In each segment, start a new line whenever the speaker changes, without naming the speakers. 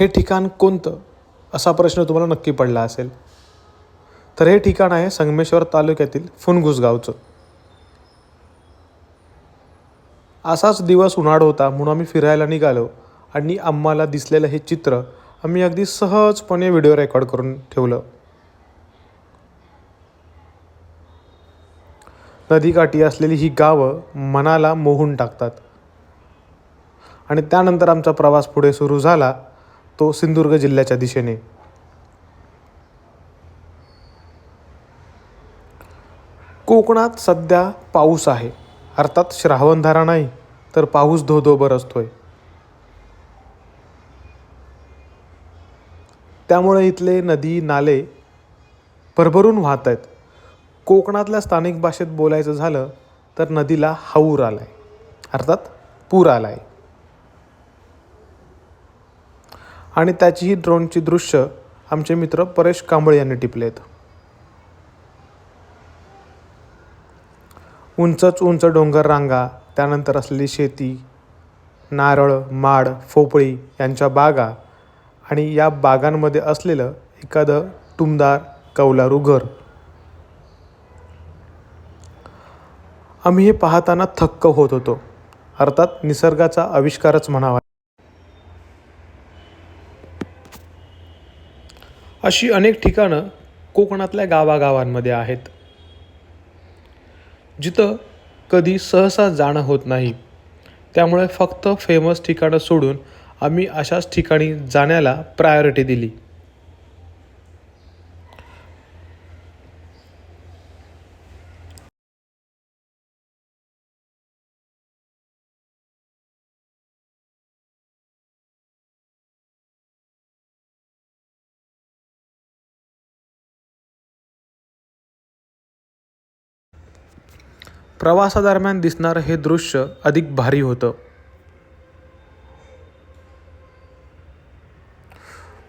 हे ठिकाण कोणतं? असा प्रश्न तुम्हाला नक्की पडला असेल. तर हे ठिकाण आहे संगमेश्वर तालुक्यातील फुनगुस गावचं असाच दिवस उन्हाळ होता म्हणून आम्ही फिरायला निघालो आणि आम्हाला दिसलेलं हे चित्र आम्ही अगदी सहजपणे व्हिडिओ रेकॉर्ड करून ठेवलं. नदीकाठी असलेली ही गावं मनाला मोहून टाकतात. आणि त्यानंतर आमचा प्रवास पुढे सुरू झाला. तो सिंधुदुर्ग जिल्ह्याच्या दिशेने. कोकणात सध्या पाऊस आहे. अर्थात श्रावणधारा नाही तर पाऊस धो बरसतोय. त्यामुळे इथले नदी नाले भरभरून वाहत आहेत. कोकणातल्या स्थानिक भाषेत बोलायचं झालं तर नदीला हाऊर आलाय. अर्थात पूर आलाय. आणि त्याचीही ड्रोनची दृश्य आमचे मित्र परेश कांबळे यांनी टिपलेत. उंचच उंच डोंगर रांगा त्यानंतर असलेली शेती नारळ माड फोपळी यांच्या बागा आणि या बागांमध्ये असलेलं एखादं टुमदार कौलारू घर. आम्ही हे पाहताना थक्क होत होतो. अर्थात निसर्गाचा आविष्कारच म्हणावा अशी अनेक ठिकाणं कोकणातल्या गावागावांमध्ये आहेत. जिथं कधी सहसा जाणं होत नाही. त्यामुळे फक्त फेमस ठिकाणं सोडून आम्ही अशाच ठिकाणी जाण्याला प्रायोरिटी दिली. प्रवासादरम्यान दिसणारं हे दृश्य अधिक भारी होतं.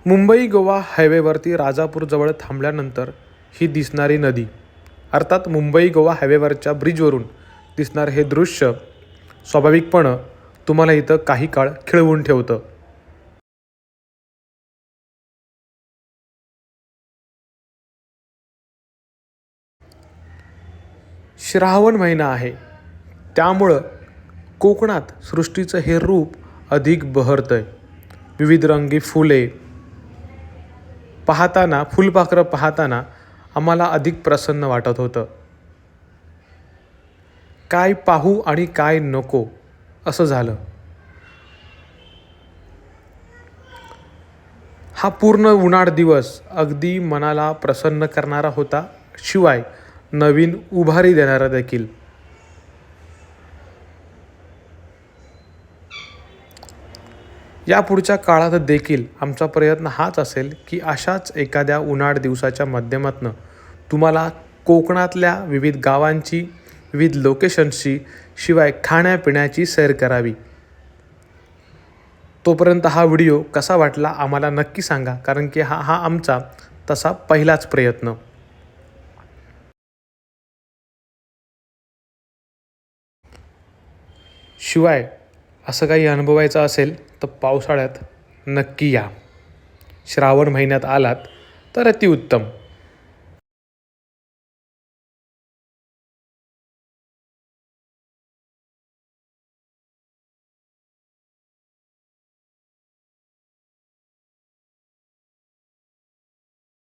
मुंबई गोवा हायवेवरती राजापूरजवळ थांबल्यानंतर ही दिसणारी नदी अर्थात मुंबई गोवा हायवेवरच्या ब्रिजवरून दिसणारं हे दृश्य स्वाभाविकपणं तुम्हाला इथं काही काळ खिळवून ठेवतं. श्रावण महिना आहे. त्यामुळं कोकणात सृष्टीचं हे रूप अधिक बहरतं आहे विविध रंगी फुले पाहताना फुलपाखरं पाहताना आम्हाला अधिक प्रसन्न वाटत होतं. काय पाहू आणि काय नको असं झालं. हा पूर्ण उन्हाळ दिवस अगदी मनाला प्रसन्न करणारा होता. शिवाय नवीन उभारी देणारा देखील. या पुढच्या काळात देखील आमचा प्रयत्न हाच असेल की अशाच एखाद्या उन्हाळ दिवसाच्या माध्यमातून तुम्हाला कोकणातल्या विविध गावांची विविध लोकेशन्सची शिवाय खाण्यापिण्याची सैर करावी. तोपर्यंत हा व्हिडिओ कसा वाटला आम्हाला नक्की सांगा कारण की हा हा आमचा तसा पहिलाच प्रयत्न. शिवाय असं काही अनुभवायचं असेल तर पावसाळ्यात नक्की या. श्रावण महिन्यात आलात तर अतिउत्तम.